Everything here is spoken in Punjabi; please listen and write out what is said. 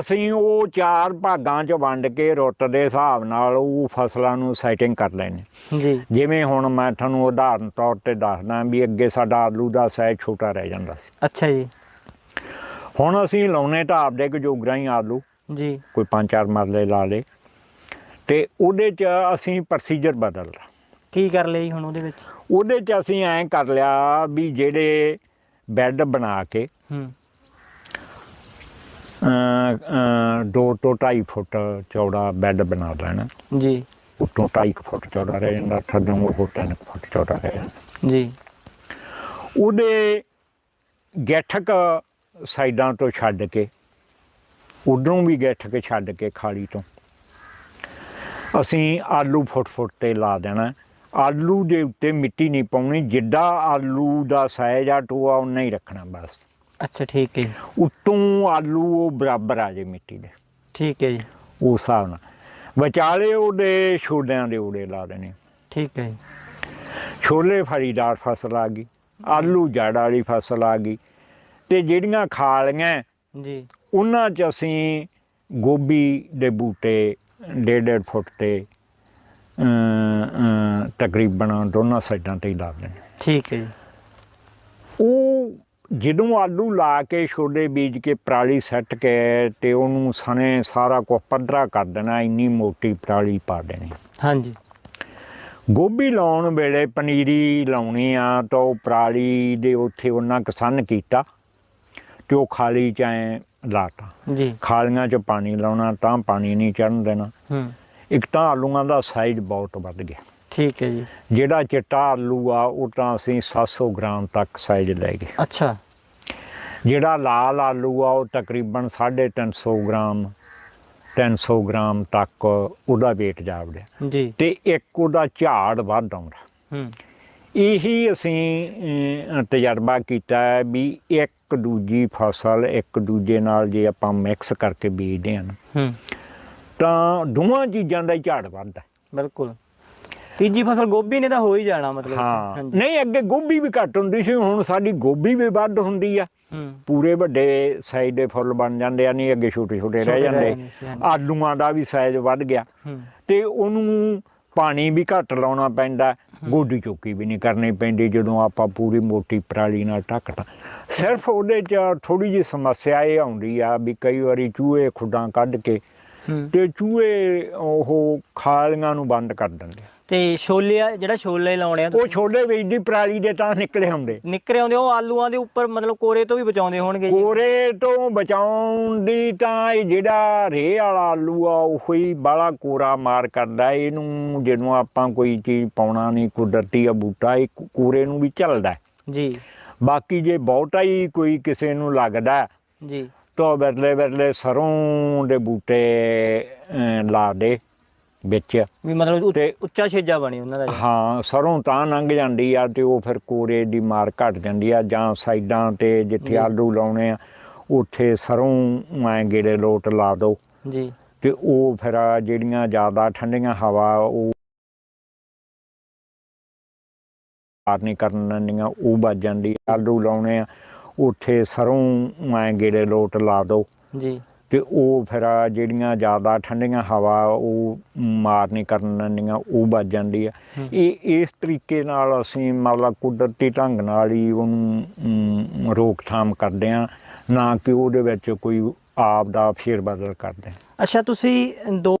ਅਸੀਂ ਉਹ ਚਾਰ ਭਾਗਾਂ 'ਚ ਵੰਡ ਕੇ ਰੁੱਤ ਦੇ ਹਿਸਾਬ ਨਾਲ ਉਹ ਫਸਲਾਂ ਨੂੰ ਸੈਟਿੰਗ ਕਰ ਲੈਣੇ ਜੀ। ਜਿਵੇਂ ਹੁਣ ਮੈਂ ਤੁਹਾਨੂੰ ਉਦਾਹਰਨ ਤੌਰ ਤੇ ਦੱਸਦਾ ਵੀ ਅੱਗੇ ਸਾਡਾ ਆਲੂ ਦਾ ਸਾਈਜ਼ ਛੋਟਾ ਰਹਿ ਜਾਂਦਾ ਸੀ। ਅੱਛਾ ਜੀ। ਹੁਣ ਅਸੀਂ ਲਾਉਨੇ ਤਾਂ ਆਪਦੇ ਕਜੋਗਰਾ ਹੀ ਆਲੂ। ਜੀ। ਕੋਈ ਪੰਜ ਚਾਰ ਮਰਲੇ ਲਾ ਲੇ ਤੇ ਉਹਦੇ 'ਚ ਅਸੀਂ ਪ੍ਰੋਸੀਜਰ ਬਦਲਦਾ ਕੀ ਕਰ ਲਈ ਹੁਣ ਉਹਦੇ ਵਿੱਚ? ਉਹਦੇ 'ਚ ਅਸੀਂ ਐਂ ਕਰ ਲਿਆ ਵੀ ਜਿਹੜੇ ਬੈੱਡ ਬਣਾ ਕੇ ਹੂੰ। ਅ, ਅ, ਦੋ ਤੋਂ ਢਾਈ ਫੁੱਟ ਚੌੜਾ ਬੈੱਡ ਬਣਾ ਲੈਣਾ ਜੀ। ਉੱਤੋਂ ਢਾਈ ਕੁ ਫੁੱਟ ਚੌੜਾ ਰਹਿ ਜਾਂਦਾ ਥੱਲੋਂ ਉਹ ਤਿੰਨ ਕੁ ਫੁੱਟ ਚੌੜਾ ਰਹਿ ਜਾਂਦਾ। ਜੀ। ਉਹਦੇ ਗੈਠਕ ਸਾਈਡਾਂ ਤੋਂ ਛੱਡ ਕੇ ਉਧਰੋਂ ਵੀ ਗੈਠਕ ਛੱਡ ਕੇ ਖਾਲੀ ਤੋਂ ਅਸੀਂ ਆਲੂ ਫੁੱਟ ਫੁੱਟ ਤੇ ਲਾ ਦੇਣਾ। ਆਲੂ ਦੇ ਉੱਤੇ ਮਿੱਟੀ ਨਹੀਂ ਪਾਉਣੀ ਜਿੱਡਾ ਆਲੂ ਦਾ ਸਾਈਜ਼ ਆ ਟੋਆ ਉਨਾ ਹੀ ਰੱਖਣਾ ਬਸ। ਅੱਛਾ ਠੀਕ ਹੈ ਉੱਤੋਂ ਆਲੂ ਉਹ ਬਰਾਬਰ ਆ ਜੇ ਮਿੱਟੀ ਦੇ। ਠੀਕ ਹੈ ਜੀ। ਉਸ ਹਿਸਾਬ ਨਾਲ। ਵਿਚਾਲੇ ਉਹਦੇ ਛੋਲਿਆਂ ਦੇ ਊੜੇ ਲਾ ਦੇਣੇ। ਠੀਕ ਹੈ ਜੀ। ਛੋਲੇ ਫਲੀਦਾਰ ਫਸਲ ਆ ਗਈ। ਆਲੂ ਜੜ ਵਾਲੀ ਫਸਲ ਆ ਗਈ। ਤੇ ਜਿਹੜੀਆਂ ਖਾਲੀਆਂ ਜੀ। ਉਹਨਾਂ 'ਚ ਅਸੀਂ ਗੋਭੀ ਦੇ ਬੂਟੇ ਡੇਢ ਡੇਢ ਫੁੱਟ ਤੇ ਤਕਰੀਬਨ ਦੋਨਾਂ ਸਾਈਡਾਂ ਤੇ ਹੀ ਲਾ ਦੇਣੇ ਠੀਕ ਹੈ ਜੀ। ਉਹ ਜਦੋਂ ਆਲੂ ਲਾ ਕੇ ਛੋਲੇ ਬੀਜ ਕੇ ਪਰਾਲੀ ਸੱਟ ਕੇ ਤੇ ਉਹਨੂੰ ਸਣੇ ਸਾਰਾ ਕੁਝ ਪੱਧਰਾ ਕਰ ਦੇਣਾ ਇੰਨੀ ਮੋਟੀ ਪਰਾਲੀ ਪਾ ਦੇਣੀ। ਹਾਂਜੀ। ਗੋਭੀ ਲਾਉਣ ਵੇਲੇ ਪਨੀਰੀ ਲਾਉਣੀ ਆ ਤਾਂ ਉਹ ਪਰਾਲੀ ਦੇ ਉੱਥੇ ਉਹਨਾਂ ਕਿਸਨ ਕੀਤਾ ਤੇ ਉਹ ਖਾਲੀ ਚ ਐ ਲਾਤਾ। ਜੀ। ਖਾਲੀਆਂ ਚ ਪਾਣੀ ਲਾਉਣਾ ਤਾਂ ਪਾਣੀ ਨਹੀਂ ਚੜਨ ਦੇਣਾ। ਹੂੰ। ਇੱਕ ਤਾਂ ਆਲੂਆਂ ਦਾ ਸਾਈਜ਼ ਬਹੁਤ ਵੱਧ ਗਿਆ। ਠੀਕ ਹੈ ਜੀ। ਜਿਹੜਾ ਚਿੱਟਾ ਆਲੂ ਆ ਉਹ ਤਾਂ ਅਸੀਂ 700 ਗ੍ਰਾਮ ਤੱਕ ਸਾਈਜ਼ ਲੈ ਗਏ। ਅੱਛਾ। ਜਿਹੜਾ ਲਾਲ ਆਲੂ ਆ ਉਹ ਤਕਰੀਬਨ 350 ਗ੍ਰਾਮ 300 ਗ੍ਰਾਮ ਤੱਕ ਉਹਦਾ weight ਜਾਵੜਿਆ ਜੀ। ਤੇ ਇੱਕ ਉਹਦਾ ਝਾੜ ਵੱਧ ਆਉਂਦਾ। ਹੂੰ। ਇਹੀ ਅਸੀਂ ਤਜਰਬਾ ਕੀਤਾ ਹੈ ਵੀ ਇੱਕ ਦੂਜੀ ਫਸਲ ਇੱਕ ਦੂਜੇ ਨਾਲ ਜੇ ਆਪਾਂ ਮਿਕਸ ਕਰਕੇ ਬੀਜਦੇ ਹਾਂ ਹੂੰ। ਤਾਂ ਦੋਵਾਂ ਚੀਜ਼ਾਂ ਦਾ ਝਾੜ ਵੱਧਦਾ ਬਿਲਕੁਲ। ਤੀਜੀ ਫਸਲ ਗੋਭੀ ਨੇ ਤਾਂ ਹੋ ਹੀ ਜਾਣਾ ਮਤਲਬ। ਹਾਂ। ਨਹੀਂ ਅੱਗੇ ਗੋਭੀ ਵੀ ਘੱਟ ਹੁੰਦੀ ਸੀ ਹੁਣ ਸਾਡੀ ਗੋਭੀ ਵੀ ਵੱਧ ਹੁੰਦੀ ਆ। ਪੂਰੇ ਵੱਡੇ ਸਾਈਜ਼ ਦੇ ਫੁੱਲ ਬਣ ਜਾਂਦੇ ਆ ਨਹੀਂ ਅੱਗੇ ਛੋਟੇ ਛੋਟੇ ਰਹਿ ਜਾਂਦੇ। ਆਲੂਆਂ ਦਾ ਵੀ ਸਾਈਜ਼ ਵੱਧ ਗਿਆ। ਤੇ ਉਹਨੂੰ ਪਾਣੀ ਵੀ ਘੱਟ ਲਾਉਣਾ ਪੈਂਦਾ। ਗੋਡੀ ਚੋਕੀ ਵੀ ਨਹੀਂ ਕਰਨੀ ਪੈਂਦੀ ਜਦੋਂ ਆਪਾਂ ਪੂਰੀ ਮੋਟੀ ਪਰਾਲੀ ਨਾਲ ਢੱਕਤਾ ਸਿਰਫ ਉਹਦੇ 'ਚ ਥੋੜੀ ਜਿਹੀ ਸਮੱਸਿਆ ਇਹ ਆਉਂਦੀ ਆ ਵੀ ਕਈ ਵਾਰੀ ਚੂਹੇ ਖੁੱਡਾਂ ਕੱਢ ਕੇ ਤੇ ਚੂਹੇ ਉਹ ਖਾਲੀਆਂ ਨੂੰ ਬੰਦ ਕਰ ਦਿੰਦੇ। ਤੇ ਛੋਲੇ ਆ ਜਿਹੜਾ ਛੋਲੇ ਲਾਉਣੇ ਆ ਉਹ ਛੋਲੇ ਵੇਚਦੀ ਪਰਾਲੀ ਦੇ ਤਾਂ ਨਿਕਲੇ ਹੁੰਦੇ ਨਿਕਰੇ ਆਉਂਦੇ ਉਹ ਆਲੂਆਂ ਦੇ ਉੱਪਰ ਮਤਲਬ ਕੋਰੇ ਤੋਂ ਵੀ ਬਚਾਉਂਦੇ ਹੋਣਗੇ ਜੀ। ਕੋਰੇ ਤੋਂ ਬਚਾਉਣ ਦੀ ਤਾਂ ਇਹ ਜਿਹੜਾ ਰੇ ਵਾਲਾ ਆਲੂ ਆ ਉਹ ਹੀ ਬਾਲਾ ਕੋਰਾ ਮਾਰ ਕਰਦਾ। ਇਹਨੂੰ ਜਦੋਂ ਆਪਾਂ ਕੋਈ ਚੀਜ਼ ਪਾਉਣਾ ਨਹੀਂ ਕੁਦਰਤੀ ਆ ਬੂਟਾ ਇਹ ਕੋਰੇ ਨੂੰ ਵੀ ਝੱਲਦਾ। ਜੀ। ਬਾਕੀ ਜੇ ਬਹੁਤਾ ਹੀ ਕੋਈ ਕਿਸੇ ਨੂੰ ਲੱਗਦਾ ਜੀ। ਤਾਂ ਵਿਰਲੇ ਵਿਰਲੇ ਸਰੋਂ ਦੇ ਬੂਟੇ ਲਾ ਦੇ ਵਿੱਚ। ਵੀ ਮਤਲਬ ਉੱਚ- ਤੇ- ਉੱਚਾ ਛੇਜਾ ਬਣੀ ਉਹਨਾਂ ਦਾ। ਹਾਂ ਸਰੋਂ ਤਾਂ ਲੰਘ ਜਾਂਦੀ ਆ ਤੇ ਉਹ ਫਿਰ ਕੋਰੇ ਦੀ ਮਾਰ ਘਟ ਜਾਂਦੀ ਆ ਜਾਂ ਸਾਈਡਾਂ ਤੇ ਜਿੱਥੇ ਆਲੂ ਲਾਉਣੇ ਆ ਉੱਥੇ ਸਰੋਂ ਐ ਗੇੜੇ ਲੋਟ ਲਾ ਦੋ। ਜੀ। ਤੇ ਉਹ ਫਿਰ ਜਿਹੜੀਆਂ ਜ਼ਿਆਦਾ ਠੰਡੀਆਂ ਹਵਾ ਉਹ ਪਾਰ ਨਹੀਂ ਕਰਨ ਦਿੰਦੀਆਂ ਉਹ ਵੱਜ ਜਾਂਦੀ ਆਲੂ ਲਾਉਣੇ ਆ ਉੱਥੇ ਸਰੋਂ ਐ ਗੇੜੇ ਲੋਟ ਲਾ ਦੋ ਜੀ ਤੇ ਉਹ ਫਿਰ ਜਿਹੜੀਆਂ ਜ਼ਿਆਦਾ ਠੰਡੀਆਂ ਹਵਾ ਉਹ ਮਾਰ ਨਹੀਂ ਕਰਨ ਦਿੰਦੀਆਂ ਉਹ ਵੱਜ ਜਾਂਦੀ ਆ। ਇਹ ਇਸ ਤਰੀਕੇ ਨਾਲ ਅਸੀਂ ਮਤਲਬ ਕੁਦਰਤੀ ਢੰਗ ਨਾਲ ਹੀ ਉਹਨੂੰ ਰੋਕਥਾਮ ਕਰਦੇ ਆ ਨਾ ਕਿ ਉਹਦੇ ਵਿੱਚ ਕੋਈ ਆਪ ਦਾ ਫੇਰ ਬਦਲ ਕਰਦੇ ਹਾਂ। ਅੱਛਾ ਤੁਸੀਂ ਦੋ